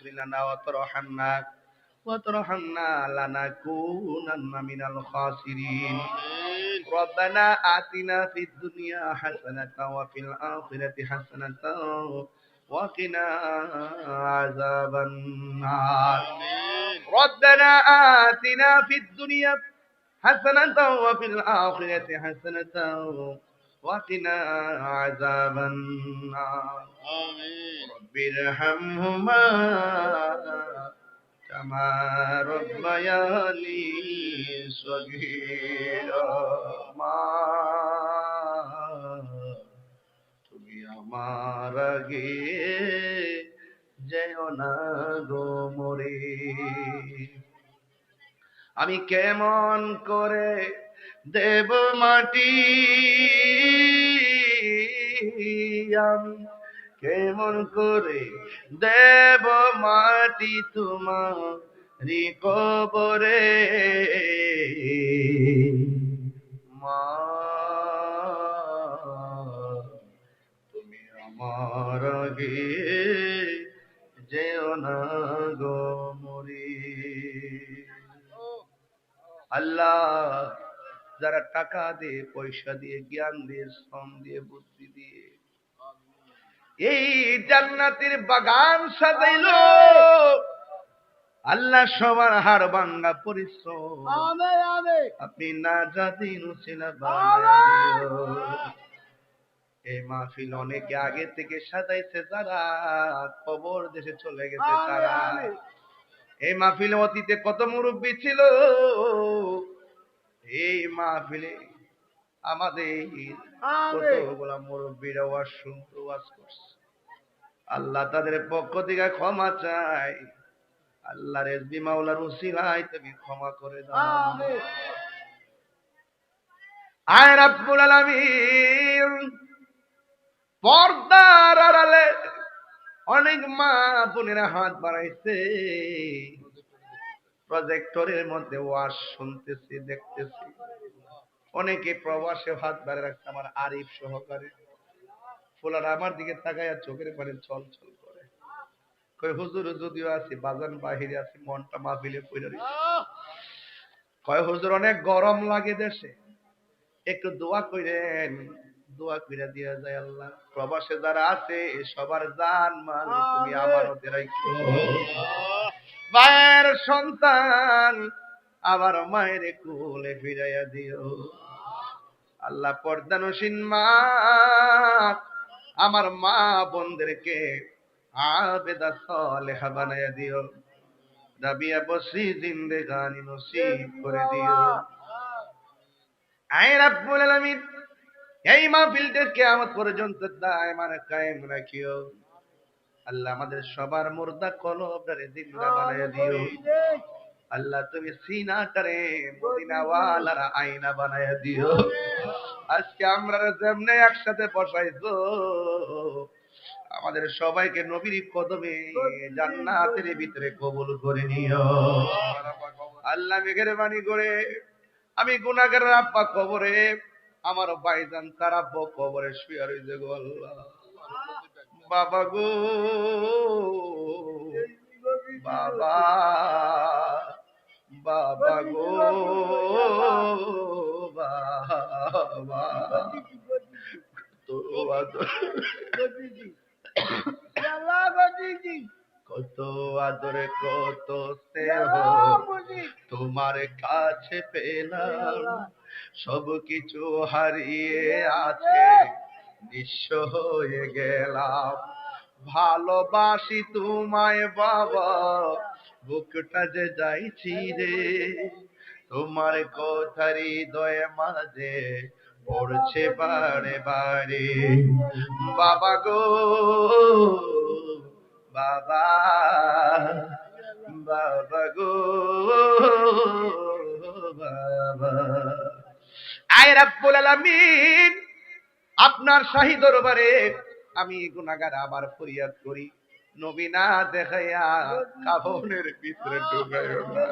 تغفر لنا وترحمنا وترحمنا لنكونن من الخاسرين. ربنا آتنا في الدنيا حسنة وفي الآخرة حسنة وقنا عذاب النار. ربنا آتنا في الدنيا حسنة وفي الآخرة حسنة وقنا عذاب النار. رب ارحمهما كما ربياني صغيرا মা তুমি আমার আগে যেও না গো মরে আমি কেমন করে দেব মাটি আমি কেমন করে দেব মাটি তোমার কবরে? তুমি আমার আগে যেও না গো মরি। আল্লাহ যারা টাকা দিয়ে, পয়সা দিয়ে, জ্ঞান দিয়ে, শ্রম দিয়ে বুদ্ধি এই জান্নাতের বাগান সাজাইলো। আল্লাহ সবার হাড় ভাঙ্গা পরিশ্রম। আপনি না জাতিন এই মাহফিল অনেকে আগে থেকে সাজাইছে যারা কবর দেশে চলে গেছে তারা। এই মাহফিলে অতীতে কত মুরব্বী ছিল? এই মাহফিলে আমাদের কতগুলা মুরব্বীরা ওয়াজ শুনতে ওয়াজ করছে। আল্লাহ তাদের পক্ষ থেকে ক্ষমা চাই। আল্লাহ রেজবি মাওলার উসিলাই তুমি ক্ষমা করে দাও। আয় রাব্বুল আলামিন। পর্দার আড়ালে অনেক মা বোনেরা হাত বাড়াইছে। প্রজেক্টরের মধ্যে ওয়াজ শুনতেছি দেখতেছি। অনেকে প্রবাসে হাত বাড়ে রাখছে আমার আরিফ সহকারে। ফুলার আমার দিকে তাকায় চোখের পানি ছল ছল করে। কই হুজুর যদিও আছি বাজান বাহিরে আছি মনটা মাহফিলে পড়ে কয় হুজুর অনেক গরম লাগে দেশে। একটু দোয়া কইরেন দোয়া কইরা দিয়া যায় আল্লাহ। প্রবাসে যারা আছে সবার জান মাল তুমি আমানতে রাখো মায়ের সন্তান আমার মায়ের কোলে ফিরাইয়া দিও। আল্লাহ পর্দানসীন মা, আমার মা বোনদেরকে আবেদা বানাইয়া দিও। রাবিয়া বসি নসিব করে দিও। আয় রাব্বুল আলামিন, এই মাহফিলটা পর্যন্ত কায়েম রাখিও। আল্লাহ আমাদের সবার মুর্দা কলবটারে জিন্দা বানাইয়া দিও। আল্লাহ তুমি সিনাটারে মদিনাওয়ালার আয়না বানাইয়া দিও। আজকে আমরা যেমনে একসাথে বসাইছো আমাদের সবাইকে নবীর কদমে জান্নাতের ভিতরে কবুল করে নিও। আল্লাহ মেঘের বাণী করে আমি গুনাগার আব্বা কবরে আমার ভাইজান তার আব্বা কবরে শুয়ে রয়েছে গো আল্লাহ। বাবা গো বাবা। বাবা গো বাবা কত আদরে কত স্নেহ। তোমার কাছে পেলাম সব কিছু হারিয়ে আছে নিঃস্ব হয়ে গেলাম। ভালোবাসি তোমায় বাবা, বুকটা যে যাইছি রে। তোমার কথা হৃদয়ে মাঝে পড়ছে বারে বারে। বাবা গো, বাবা বাবা গো, বাবা। আয় রাব্বুল আলামিন, আপনার শাহী দরবারে আমি গুনাহগার আবার ফরিয়াদ করি। নবী না দেখাইয়া কাফনের ভিতরে ঢুকাইও না।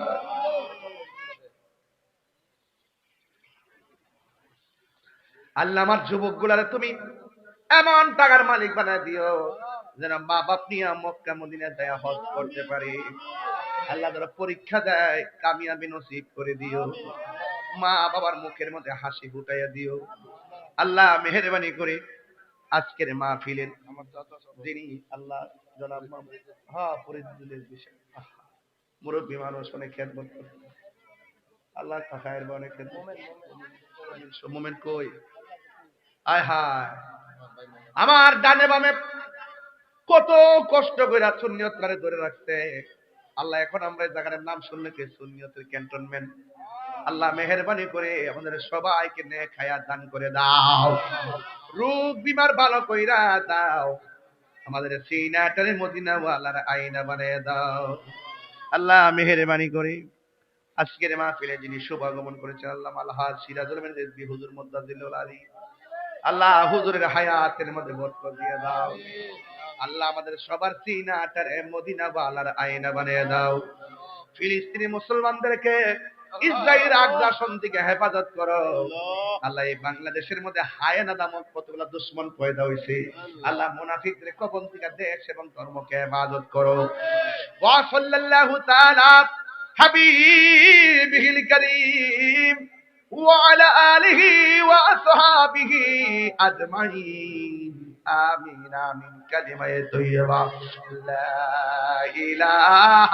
আল্লাহ আমার যুবক গুলারে তুমি এমন টাকার মালিক বানায় দিও, যেন মা বাপ নিয়ে মক্কা মদিনা যায় হজ করতে পারে। আল্লাহ যারা পরীক্ষা দেয়, কামিয়াবি নসিব করে দিও। মা বাবার মুখের মধ্যে হাসি ফুটাইয়া দিও। আল্লাহ মেহরবানি করে। আজকের মাহফিলের যিনি আল্লাহ জনাব হ্যাঁ ফরিদুলের বিষয়। মুরব্বী মানুষ অনেক খেদমত করে আল্লাহ খায়ের বা অনেক মোমেন্ট কই? আয় হায়। আমার ডানে বামে কত কষ্ট করে সুন্নিয়তরে ধরে রাখছে। আল্লাহ এখন আমরা এই জায়গার নাম শুনলে কি? সুন্নিয়তের ক্যান্টনমেন্ট। আল্লাহ মেহরবানি করে আমাদের সবাইকে নে খায়া দান করে দাও। রোগ বিমার ভালো কইরা দাও। আমাদের সিনাটারে মদিনা ওয়ালার আইনা বানিয়ে দাও। আল্লাহ করে। আজকের মাহফিলে যিনি করেছেন, আল্লাহ আলহাজ সিরাজুল হুজুর আলী। আল্লাহ হুজুরের হায়াতের মধ্যে বরকত দিয়ে দাও। আল্লাহ আমাদের সবার সিনাটারে মদিনা ওয়ালার আইনা বানিয়ে দাও। ফিলিস্তিনি মুসলমানদেরকে ইসরায়েল আগ্রাসন থেকে হেফাজত করো আল্লাহ এই বাংলাদেশের মধ্যে হায়ানা নামক কতগুলো দুশ্মন পয়দা হয়েছে আল্লাহ মুনাফিকদের কবল থেকে দেশ এবং ধর্মকে হেফাজত করো ওয়া সাল্লাল্লাহু তাআলা হাবিবিহিল কারীম وعلى آله وأصحابه أجمعين آمين آمين كلمة طيبة لا إله